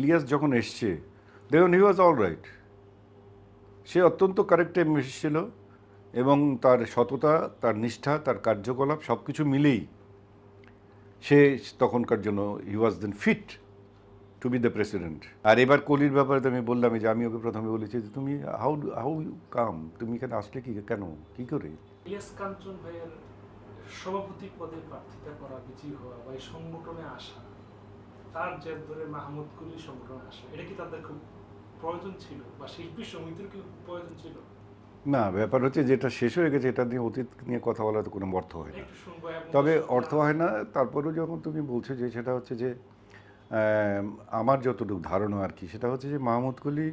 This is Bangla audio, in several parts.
ইলিয়াস যখন এসছে দেখুন হি ওয়াজ অল রাইট সে অত্যন্ত কারেক্ট টাইম এসেছিল এবং তার সততা, তার নিষ্ঠা, তার কার্যকলাপ সব কিছু মিলেই সে তখনকার জন্য he was then fit to be the president আর এবার কলির ব্যাপারে তো আমি বললাম যে আমি ওকে প্রথমে বলেছি যে তুমি হাউ হাউ ইউ কাম তুমি এখানে আসলে কি, কেন, কি করে? ইলিয়াস কাঞ্চন ভাইয়ের সভাপতি পদে প্রার্থিতা করা, বিজয়ী হওয়া বা সংগঠনে আসা তার জের ধরে মাহমুদ কুলি সংগঠনে আসা এটা কি তাদের খুব প্রয়োজন ছিল? বা শিল্পী সমিতির কি প্রয়োজন ছিল? না ব্যাপার হচ্ছে যেটা শেষ হয়ে গেছে এটা নিয়ে অতীত নিয়ে কথা বলার তো কোনো অর্থ হয় না। তবে অর্থ হয় না তারপরেও যখন তুমি বলছো যে সেটা হচ্ছে যে আমার যতটুকু ধারণা আর কি সেটা হচ্ছে যে মাহমুদ কলি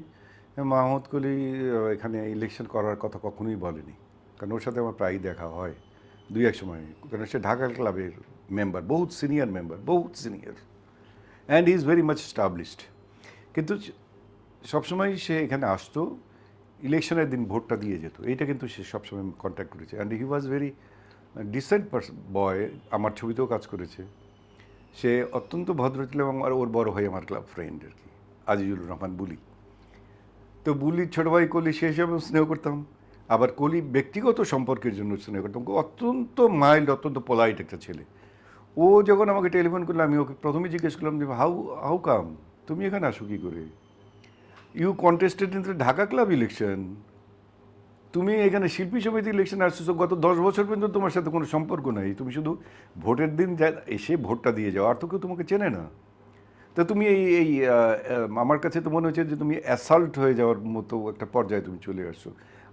মাহমুদ কলি এখানে ইলেকশন করার কথা কখনোই বলেনি। কারণ ওর সাথে আমার প্রায়ই দেখা হয় দুই এক সময়। কারণ সে ঢাকা ক্লাবের মেম্বার বহুত সিনিয়র মেম্বার বহুত senior and is very much established কিন্তু সবসময় সে এখানে আসতো, ইলেকশনের দিন ভোটটা দিয়ে যেত। এইটা কিন্তু সে সবসময় কন্ট্যাক্ট করেছে। And he was very decent boy আমার ছবিতেও কাজ করেছে। সে অত্যন্ত ভদ্র ছিল এবং ওর বড় ভাই আমার ক্লাব ফ্রেন্ড আর কি আজিজুল রহমান বুলি। তো বুলির ছোট ভাই কলি, সে হিসাবে স্নেহ করতাম। আবার কলি ব্যক্তিগত সম্পর্কের জন্য স্নেহ করতাম। অত্যন্ত মাইল্ড অত্যন্ত পোলাইট একটা ছেলে। ও যখন আমাকে টেলিফোন করল, আমি ওকে প্রথমে জিজ্ঞেস করলাম যে হাউ হাউ কাম তুমি এখানে আসো কী করে? You contested in Dhaka club election তুমি এখানে শিল্পী সমিতি ইলেকশন আসছো গত দশ বছর পর্যন্ত তোমার সাথে কোনো সম্পর্ক নাই। তুমি শুধু ভোটের দিন এসে ভোটটা দিয়ে যাও, আর তো কেউ তোমাকে চেনে না। তো তুমি এই এই আমার কাছে তো মনে হচ্ছে যে, তুমি অ্যাসাল্ট হয়ে যাওয়ার মতো একটা পর্যায়ে তুমি চলে আসছো।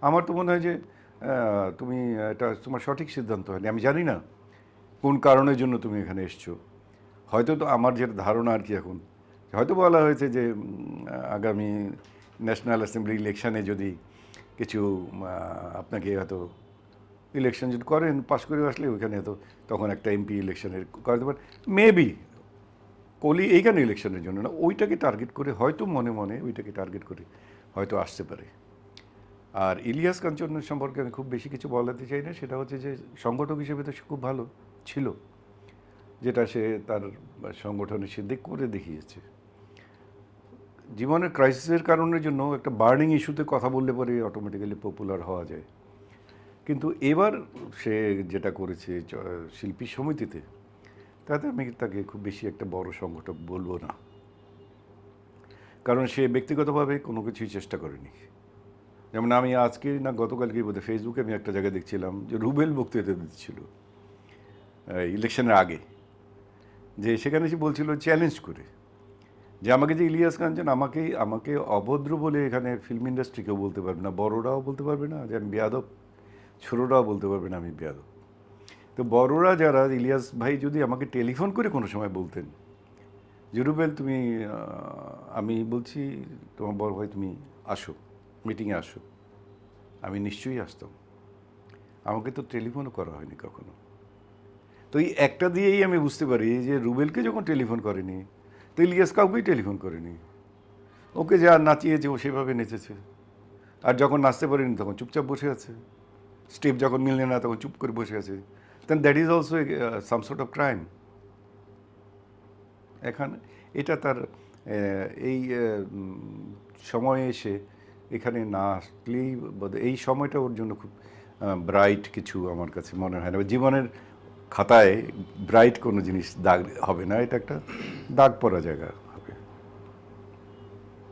আমার তো মনে হয় যে তুমি এটা তোমার সঠিক সিদ্ধান্ত হয়নি, আমি জানি না। কোন কারণের জন্য তুমি এখানে এসছো? হয়তো তো আমার যেটা ধারণা আর কি এখন। হয়তো বলা হয়েছে যে আগামী ন্যাশনাল অ্যাসেম্বলি ইলেকশানে যদি কিছু আপনাকে হয়তো ইলেকশন যদি করেন পাশ করে আসলে ওইখানে হয়তো তখন একটা এমপি ইলেকশনের করাতে পারেন। মেবি কলি এইখানে ইলেকশনের জন্য না, ওইটাকে টার্গেট করে হয়তো মনে মনে ওইটাকে টার্গেট করে হয়তো আসতে পারে। আর ইলিয়াস কাঞ্চনের সম্পর্কে আমি খুব বেশি কিছু বলাতে চাই না, সেটা হচ্ছে যে সংগঠক হিসেবে তো সে খুব ভালো। ছিল, যেটা সে তার সংগঠনে সে করে দেখিয়েছে। জীবনের ক্রাইসিসের কারণের জন্য একটা বার্নিং ইস্যুতে কথা বললে পরে অটোমেটিক্যালি পপুলার হওয়া যায়। কিন্তু এবার সে যেটা করেছে শিল্পী সমিতিতে, তাতে আমি তাকে খুব বেশি একটা বড় সংগঠক বলব না। কারণ সে ব্যক্তিগতভাবে কোনো কিছুই চেষ্টা করেনি। যেমন আমি আজকে না গতকালকে বোধহয় ফেসবুকে আমি একটা জায়গায় দেখছিলাম যে রুবেল বক্তৃতা দিচ্ছিল। ইলেকশনের আগে, যে সেখানে সে বলছিল চ্যালেঞ্জ করে, যে আমাকে যে ইলিয়াস কাঞ্চন আমাকে আমাকে অভদ্র বলে এখানে ফিল্ম ইন্ডাস্ট্রি কেউ বলতে পারবে না, বড়রাও বলতে পারবে না, যে আমি বেয়াদব, ছোটরাও বলতে পারবে না আমি বেয়াদব। তো বড়রা যারা, ইলিয়াস ভাই যদি আমাকে টেলিফোন করে কোনো সময় বলতেন, যে তুমি আমি বলছি, তোমার বড় ভাই তুমি আসো মিটিংয়ে আসো, আমি নিশ্চয়ই আসতাম। আমাকে তো টেলিফোনও করা হয়নি কখনো। তো এই একটা দিয়েই আমি বুঝতে পারি যে রুবেলকে যখন টেলিফোন করেনি, তো ইলিয়াস কাউকেই টেলিফোন করেনি। ওকে যা নাচিয়েছে, ও সেভাবে নেচেছে। আর যখন নাচতে পারেনি, তখন চুপচাপ বসে আছে। স্টেপ যখন মিললে না, তখন চুপ করে বসে আছে। Then that is also some sort of crime এখানে এটা তার এই সময়ে এসে এখানে না আসলেই এই সময়টা ওর জন্য খুব ব্রাইট কিছু আমার কাছে মনে হয় না। জীবনের খাতায় ব্রাইট কোনো জিনিস দাগ হবে না, এটা একটা দাগ পড়া জায়গা হবে।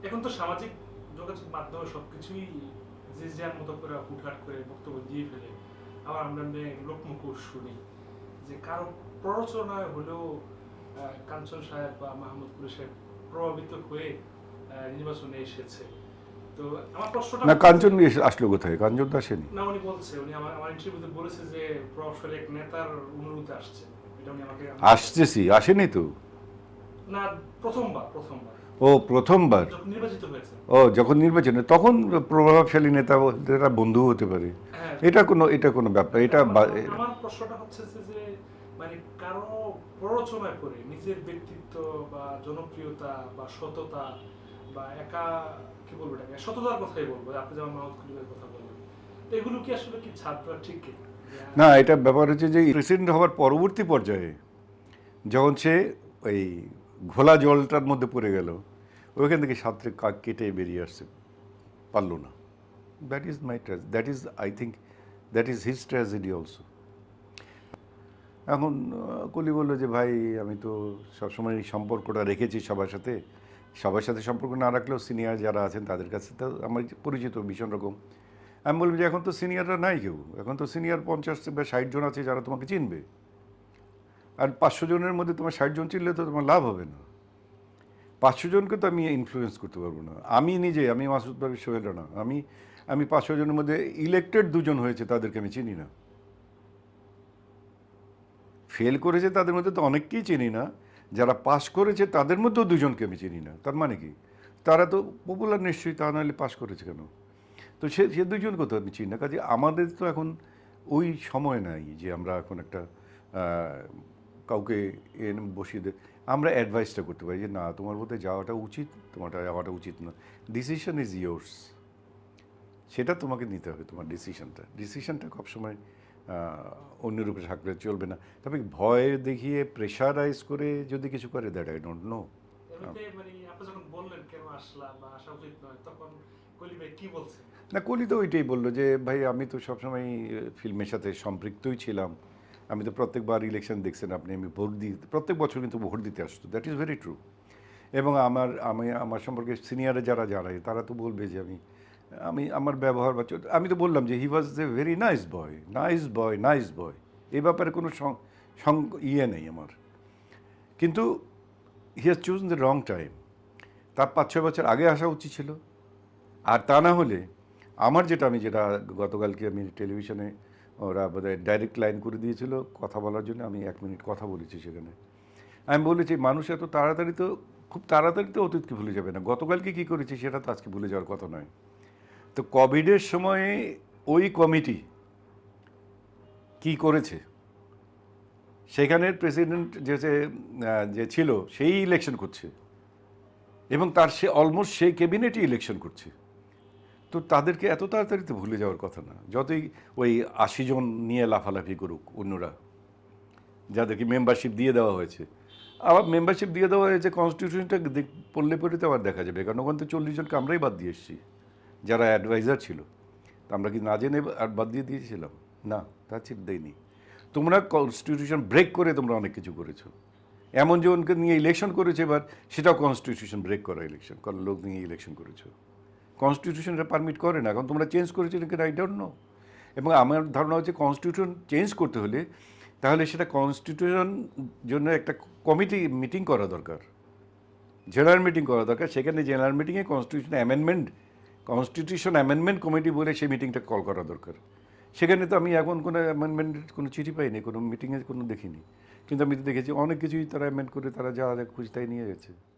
এখন তো সামাজিক যোগাযোগ সবকিছুই যে যার মতো করে হুটহাট করে বক্তব্য দিয়ে ফেলে। আবার আমরা মেয়ে লোকমুখও শুনি যে কারও প্ররোচনায় হলেও কাঞ্চন সাহেব বা মাহমুদ সাহেব প্রভাবিত হয়ে নির্বাচনে এসেছে। তো আমার প্রশ্নটা না কাঞ্চন আসলো কোথায়? কাঞ্চন তো আসেনি? না উনি বলছে উনি আমার আমার ইন্টারভিউতে বলেছে যে প্রভাবশালী এক নেতার অনুরোধে আসছে। এটা উনি আমাকে আসতেছি আসেনি তো? না প্রথমবার প্রথমবার। ও প্রথমবার? ও যখন নির্বাচনে তখন প্রভাবশালী নেতা নেতা বন্ধু হতে পারে। হ্যাঁ। এটা কোনো এটা কোনো ব্যাপার এটা আমার- প্রশ্নটা হচ্ছে যে যে মানে কারও প্ররোচনায় করে নিজের ব্যক্তিত্ব বা জনপ্রিয়তা বা সততা বা একা কি বলব এটাকে? সততার কথাই বলব, আপনি যেমন মাহমুদ খুলিবের কথা বললেন। এগুলো কি আসলে কি ছাত্র ঠিক না, এটা ব্যাপার হচ্ছে যে প্রেসিডেন্ট হওয়ার পরবর্তী পর্যায়ে যখন সে ওই ঘোলা জলটার মধ্যে পড়ে গেল, ওইখান থেকে সাঁতরে কাক কেটে বেরিয়ে আসছে। পারল না। That is my ট্র্যাজ that is I think that is his tragedy also এখন কলি বলল যে, ভাই, আমি তো সবসময় এই সম্পর্কটা রেখেছি সবার সাথে। সবার সাথে সম্পর্ক না রাখলেও সিনিয়র যারা আছেন তাদের কাছে তো আমার পরিচিত ভীষণ রকম। আমি বললাম যে এখন তো সিনিয়ররা নাই কেউ। এখন তো সিনিয়র পঞ্চাশ বা ষাট জন আছে যারা তোমাকে চিনবে। আর পাঁচশো জনের মধ্যে তোমার ষাট জন চিনলে তো তোমার লাভ হবে না। পাঁচশো জনকে তো আমি ইনফ্লুয়েন্স করতে পারব না। আমি নিজে, আমি মাসুদ ভাবি সোহেল রানা আমি আমি পাঁচশো জনের মধ্যে ইলেক্টেড দুজন হয়েছে, তাদেরকে আমি চিনি না। ফেল করেছে তাদের মধ্যে তো অনেককেই চিনি না। যারা পাস করেছে, তাদের মধ্যেও দুজনকে আমি চিনি না। তার মানে কি? তারা তো পপুলার নিশ্চয়ই, তা নাহলে পাস করেছে কেন? তো সে সে দুজনকে তো আমি চিনি না। কাজে আমাদের তো এখন ওই সময় নাই যে আমরা এখন একটা কাউকে এনে বসিয়ে দে, আমরা অ্যাডভাইসটা করতে পারি যে, না, তোমার মধ্যে যাওয়াটা উচিত, তোমারটা যাওয়াটা উচিত না ডিসিশন ইজ ইয়োর্স সেটা তোমাকে নিতে হবে, তোমার ডিসিশনটা ডিসিশনটা সবসময় অন্যের উপরে থাকলে চলবে না। তবে ভয় দেখিয়ে প্রেশারাইজ করে যদি কিছু করে দ্যাট আই ডোন্ট নো না কলি তো ওইটাই বলল যে ভাই আমি তো সবসময় ফিল্মের সাথে সম্পৃক্তই ছিলাম। আমি তো প্রত্যেকবার ইলেকশন দেখছেন আপনি আমি ভোট দিই প্রত্যেক বছর কিন্তু ভোট দিতে আসতো। দ্যাট ইজ ভেরি ট্রু এবং আমার আমি আমার সম্পর্কে সিনিয়রে যারা যারা তারা তো বলবে যে আমি আমি আমার ব্যবহার বা আমি তো বললাম যে he was a very nice boy nice boy nice boy এই ব্যাপারে কোনো ইয়ে নেই আমার। কিন্তু he has choose the wrong time তার পাঁচ, ছয় বছর আগে আসা উচিত ছিল। আর তা না হলে আমার যেটা, আমি যেটা গতকালকে আমি টেলিভিশনে ওরা বোধহয় ডাইরেক্ট লাইন করে দিয়েছিল, কথা বলার জন্য আমি এক মিনিট কথা বলেছি সেখানে। আমি বলেছি, মানুষ এত তাড়াতাড়ি তো, খুব তাড়াতাড়ি তো অতীতকে ভুলে যাবে না। গতকালকে কী করেছি সেটা তো আজকে ভুলে যাওয়ার কথা নয়। তো কোভিডের সময়ে ওই কমিটি কি করেছে? সেখানের প্রেসিডেন্ট যে যে- ছিল, সেই ইলেকশন করছে। এবং তার সে অলমোস্ট সেই ক্যাবিনেটই ইলেকশন করছে। তো তাদেরকে এত তাড়াতাড়ি তো ভুলে যাওয়ার কথা না। যতই ওই আশি জন নিয়ে লাফালাফি করুক অন্যরা, যাদেরকে মেম্বারশিপ দিয়ে দেওয়া হয়েছে। আবার মেম্বারশিপ দিয়ে দেওয়া হয়েছে কনস্টিটিউশনটা পড়লে পড়ে তো আবার দেখা যাবে। কারণ ওখান থেকে চল্লিশ জনকে আমরাই বাদ দিয়ে এসেছি। যারা অ্যাডভাইজার ছিল। তা আমরা কি না জেনে আর বাদ দিয়ে দিয়েছিলাম। না, তা ছিল দেয়নি। তোমরা কনস্টিটিউশন ব্রেক করে তোমরা অনেক কিছু করেছ। এমন জনকে নিয়ে ইলেকশন করেছে এবার, সেটাও কনস্টিটিউশন ব্রেক করা ইলেকশন লোক নিয়ে ইলেকশন করেছ। কনস্টিটিউশনটা পারমিট করে না, কারণ তোমরা চেঞ্জ করেছ নাকি আই ডোন্ট নো এবং আমার ধারণা হচ্ছে কনস্টিটিউশন চেঞ্জ করতে হলে, তাহলে সেটা কনস্টিটিউশন জন্য একটা কমিটি মিটিং করা দরকার। জেনারেল মিটিং করা দরকার। সেখানে জেনারেল মিটিংয়ে constitution amendment constitution amendment committee বলে সেই মিটিংটা কল করা দরকার। সেখানে তো আমি এখন কোনো অ্যামেন্ডমেন্টের কোনো চিঠি পাইনি, কোনো মিটিংয়ে কোনো দেখিনি। কিন্তু আমি তো দেখেছি অনেক কিছুই তারা অ্যামেন্ড করে, তারা যা যা তাই নিয়ে গেছে।